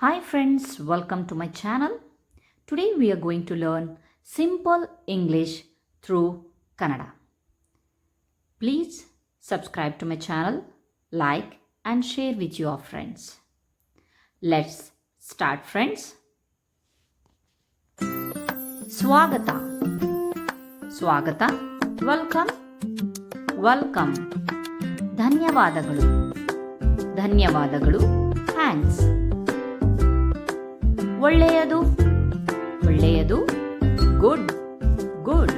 Hi friends, welcome to my channel. Today we are going to learn simple English through Kannada. Please subscribe to my channel, like and share with your friends. Let's start friends. ಸ್ವಾಗತ ಸ್ವಾಗತ welcome welcome ಧನ್ಯವಾದಗಳು ಧನ್ಯವಾದಗಳು thanks ಒಳ್ಳೆಯದು? ಒಳ್ಳೆಯದು? Good. Good.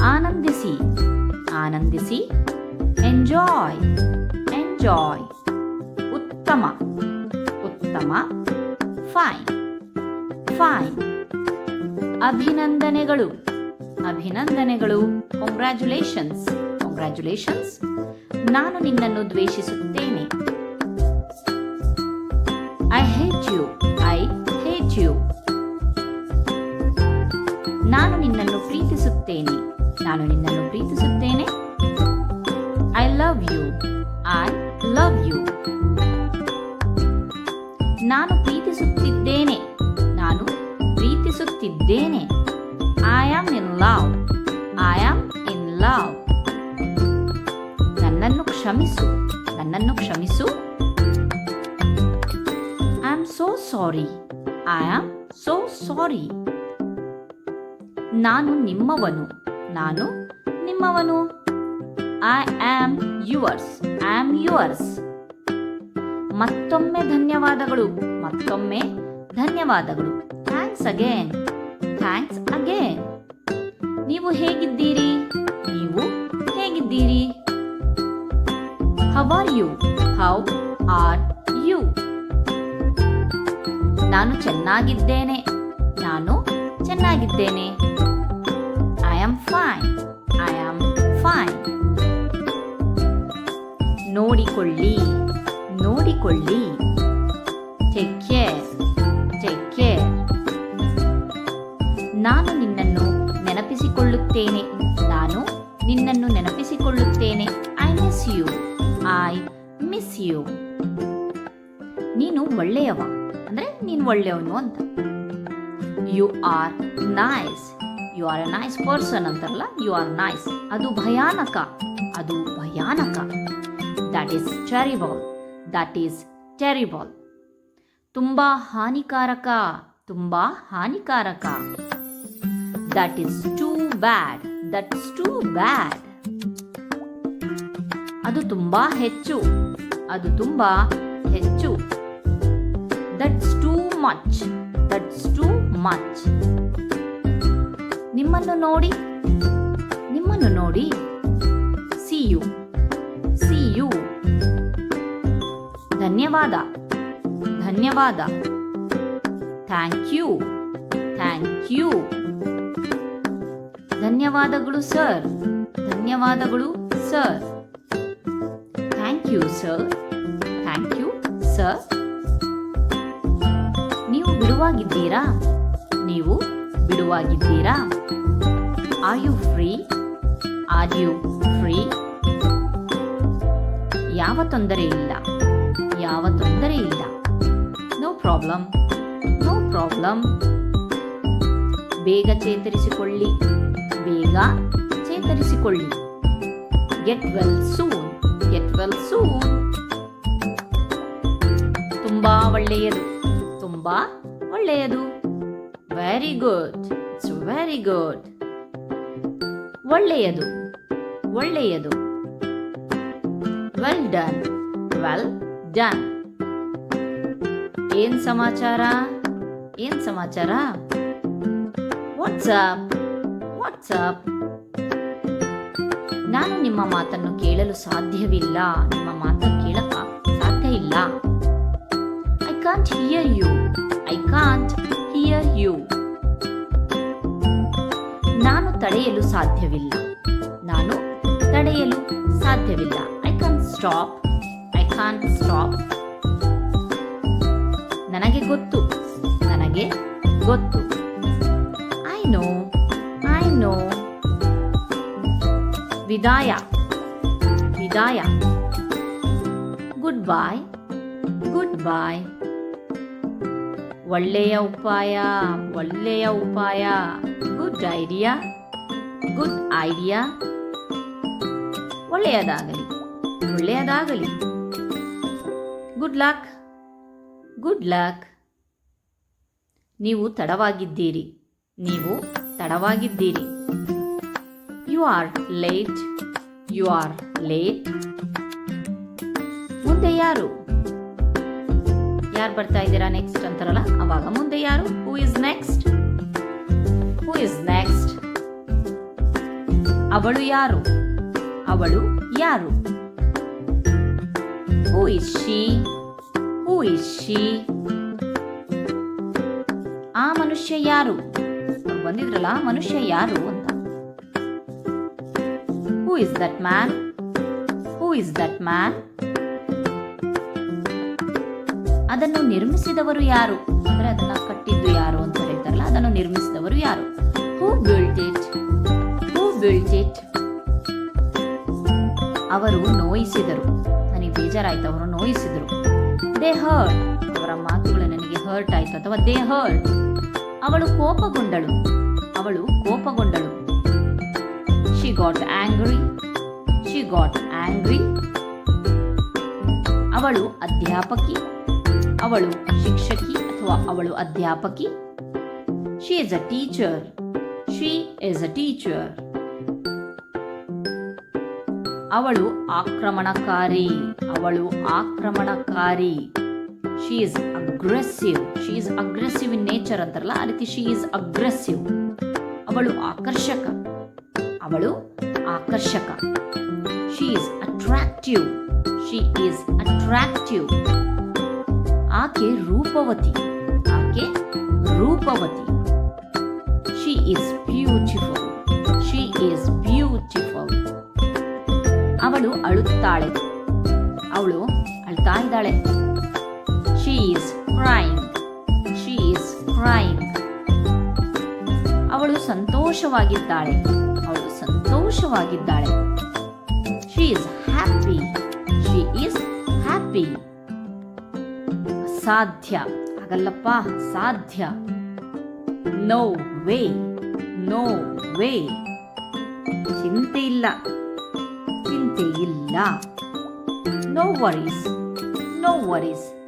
ಆನಂದಿಸಿ. ಆನಂದಿಸಿ. Enjoy. Enjoy. ಉತ್ತಮ. ಉತ್ತಮ. ಫೈನ್. ಫೈನ್. ಅಭಿನಂದನೆಗಳು. ಅಭಿನಂದನೆಗಳು. ಕಂಗ್ರ್ಯಾಚುಲೇಷನ್ಸ್ ಕಂಗ್ರ್ಯಾಚುಲೇಷನ್ಸ್ ನಾನು ನಿನ್ನನ್ನು ದ್ವೇಷಿಸುತ್ತೇನೆ. ಐ ಹೇಟ್ ಯು ನಾನು ನಿನ್ನನ್ನು ಪ್ರೀತಿಸುತ್ತೇನೆ. I love you I love you ನಾನು ಪ್ರೀತಿಸುತ್ತಿದ್ದೇನೆ. ನಾನು ಪ್ರೀತಿಸುತ್ತಿದ್ದೇನೆ. I am in love I am in love ನನ್ನನ್ನು ಕ್ಷಮಿಸು. ನನ್ನನ್ನು ಕ್ಷಮಿಸು. I am so sorry I am so sorry ನಾನು ನಿಮ್ಮವನು. ನಾನು ನಿಮ್ಮವನು. I am yours am yours ಮತ್ತೊಮ್ಮೆ ಧನ್ಯವಾದಗಳು. ಮತ್ತೊಮ್ಮೆ ಧನ್ಯವಾದಗಳು. ಥ್ಯಾಂಕ್ಸ್ ಅಗೇನ್ ಥ್ಯಾಂಕ್ಸ್ ಅಗೇನ್ ನೀವು ಹೇಗಿದ್ದೀರಿ? ನೀವು ಹೇಗಿದ್ದೀರಿ? How are you how are you ನಾನು ಚೆನ್ನಾಗಿದ್ದೇನೆ. ನಾನು ಚೆನ್ನಾಗಿದ್ದೇನೆ. I am fine I am fine ನೋಡಿಕೊಳ್ಳಿ. ನೋಡಿಕೊಳ್ಳಿ. ಟೇಕ್ ಕೇರ್ ಟೇಕ್ ಕೇರ್ ನಾನು ನಿನ್ನನ್ನು ನೆನಪಿಸಿಕೊಳ್ಳುತ್ತೇನೆ. ನಾನು ನಿನ್ನನ್ನು ನೆನಪಿಸಿಕೊಳ್ಳುತ್ತೇನೆ. I miss you I miss you ನೀನು ಒಳ್ಳೆಯವ. ಅಂದ್ರೆ ನೀನು ಒಳ್ಳೆಯವನು ಅಂತ. You are nice you are a nice person ಅಂತಾರಲ್ಲ? ಯು ಆರ್ ನೈಸ್ ಅದು ಭಯಾನಕ. ಅದು ಭಯಾನಕ. That is terrible that is terrible ತುಂಬ ಹಾನಿಕಾರಕ. ತುಂಬ ಹಾನಿಕಾರಕ. That is too bad that is too bad ಅದು ತುಂಬ ಹೆಚ್ಚು. ಅದು ತುಂಬ ಹೆಚ್ಚು. That's too much that's too much ನಿಮ್ಮನ್ನು ನೋಡಿ ನಿಮ್ಮನ್ನು ನೋಡಿ. ಸಿ ಯು ಸಿ ಯು ಧನ್ಯವಾದ. ಧನ್ಯವಾದ. ಥ್ಯಾಂಕ್ ಯು ಥ್ಯಾಂಕ್ ಯು ಧನ್ಯವಾದಗಳು ಸರ್ ಧನ್ಯವಾದಗಳು sir thank you sir thank you sir ಬಿಡುವಾಗಿದ್ದೀರಾ? ನೀವು ಬಿಡುವಾಗಿದ್ದೀರಾ? Are you free are you free ಯಾವ ತೊಂದರೆ ಇಲ್ಲ. ಯಾವ ತೊಂದರೆ ಇಲ್ಲ. ನೋ ಪ್ರಾಬ್ಲಮ್ ನೋ ಪ್ರಾಬ್ಲಮ್ ಬೇಗ ಚೇತರಿಸಿಕೊಳ್ಳಿ. ಬೇಗ ಚೇತರಿಸಿಕೊಳ್ಳಿ. Get well soon get well soon ತುಂಬಾ ಒಳ್ಳೆಯದು. ತುಂಬಾ ಒಳ್ಳೆಯದು. Very good it's very good ಒಳ್ಳೆಯದು. ಒಳ್ಳೆಯದು. ವೆಲ್ ಡನ್ ವೆಲ್ ಡನ್ ಏನ್ ಸಮಾಚಾರ? ಏನ್ ಸಮಾಚಾರ? ವಾಟ್ಸಪ್ ವಾಟ್ಸಪ್ ನಾನು ನಿಮ್ಮ ಮಾತನ್ನು ಕೇಳಲು ಸಾಧ್ಯವಿಲ್ಲ. ನಿಮ್ಮ ಮಾತನ್ನು ಕೇಳಕ ಸಾಧ್ಯ ಇಲ್ಲ. I can't hear you I can't hear you ನಾನು ತಡೆಯಲು ಸಾಧ್ಯವಿಲ್ಲ. ನಾನು ತಡೆಯಲು ಸಾಧ್ಯವಿಲ್ಲ. I can't stop I can't stop ನನಗೆ ಗೊತ್ತು. ನನಗೆ ಗೊತ್ತು. ಐ ನೋ ಐ ನೋ ವಿದಾಯ. ವಿದಾಯ. ಗುಡ್ ಬಾಯ್ ಗುಡ್ ಬಾಯ್ ಒಳ್ಳೆಯ ಉಪಾಯ ಒಳ್ಳೆಯ ಉಪಾಯ. ಗುಡ್ ಐಡಿಯಾ ಗುಡ್ ಐಡಿಯಾ ಒಳ್ಳೆಯದಾಗಲಿ ಒಳ್ಳೆಯದಾಗಲಿ. ಗುಡ್ ಲಕ್ ಗುಡ್ ಲಕ್ ನೀವು ತಡವಾಗಿದ್ದೀರಿ ನೀವು ತಡವಾಗಿದ್ದೀರಿ. You are late you are late ಮುಂದೆ ಯಾರು? ಯಾರು ಬರ್ತಾ ಇದ್ದೀರಾ ನೆಕ್ಸ್ಟ್ ಅಂತಾರಲ್ಲ? ಅವಾಗ ಮುಂದೆ ಯಾರು? Who is next who is next ಅವಳು ಯಾರು? ಅವಳು ಯಾರು? Who is she who is she ಆ ಮನುಷ್ಯ ಯಾರು? ಬಂದಿದ್ರಲ್ಲ ಮನುಷ್ಯ ಯಾರು ಅಂತ. Who is that man who is that man ಅದನ್ನು ನಿರ್ಮಿಸಿದವರು ಯಾರು? ಅಂದ್ರೆ ಅದನ್ನ ಕಟ್ಟಿದ್ದು ಯಾರು ಅಂತ ಹೇಳ್ತಾರಲ್ಲ, ಅದನ್ನು ನಿರ್ಮಿಸಿದವರು ಯಾರು? Who built it who built it ಅವರು ನೋಯಿಸಿದರು. ನನಗೆ ಬೇಜಾರಾಯ್ತು, ಅವರು ನೋಯಿಸಿದರು. ದೇ ಹರ್ಟ್ ಅವರ ಮಾತುಗಳು ನನಗೆ ಹರ್ಟ್ ಆಯ್ತು, ಅಥವಾ ದೇ ಹರ್ಟ್ ಅವಳು ಕೋಪಗೊಂಡಳು. ಅವಳು ಕೋಪಗೊಂಡಳು. She got angry she got angry ಅವಳು ಅಧ್ಯಾಪಕಿ. ಅವಳು ಶಿಕ್ಷಕಿ ಅಥವಾ ಅವಳು ಅಧ್ಯಾಪಕಿ? She is a teacher she is a teacher ಅವಳು ಆಕ್ರಮಣಕಾರಿ. ಅವಳು ಆಕ್ರಮಣಕಾರಿ. She is aggressive she is aggressive in nature ಅಂತಾರಲ್ಲ, ಆ ರೀತಿ ಶಿ ಇಸ್ ಅಗ್ರೆಸಿವ್ ಅವಳು ಆಕರ್ಷಕ. ಅವಳು ಆಕರ್ಷಕ. She is attractive she is attractive ಆಕೆ ರೂಪವತಿ. ಆಕೆ ರೂಪವತಿ. She is beautiful she is beautiful ಅವಳು ಅಳುತ್ತಾಳೆ. ಅವಳು ಅಳ್ತಾ ಇದ್ದಾಳೆ. She is crying she is crying ಅವಳು ಸಂತೋಷವಾಗಿದ್ದಾಳೆ. ಅವಳು ಸಂತೋಷವಾಗಿದ್ದಾಳೆ. She is happy she is happy ಸಾಧ್ಯ. ಆಗಲ್ಲಪ್ಪ, ಸಾಧ್ಯ. ನೋ ವೇ ನೋ ವೇ ಚಿಂತೆ ಇಲ್ಲ ಚಿಂತೆ ಇಲ್ಲ. No worries no worries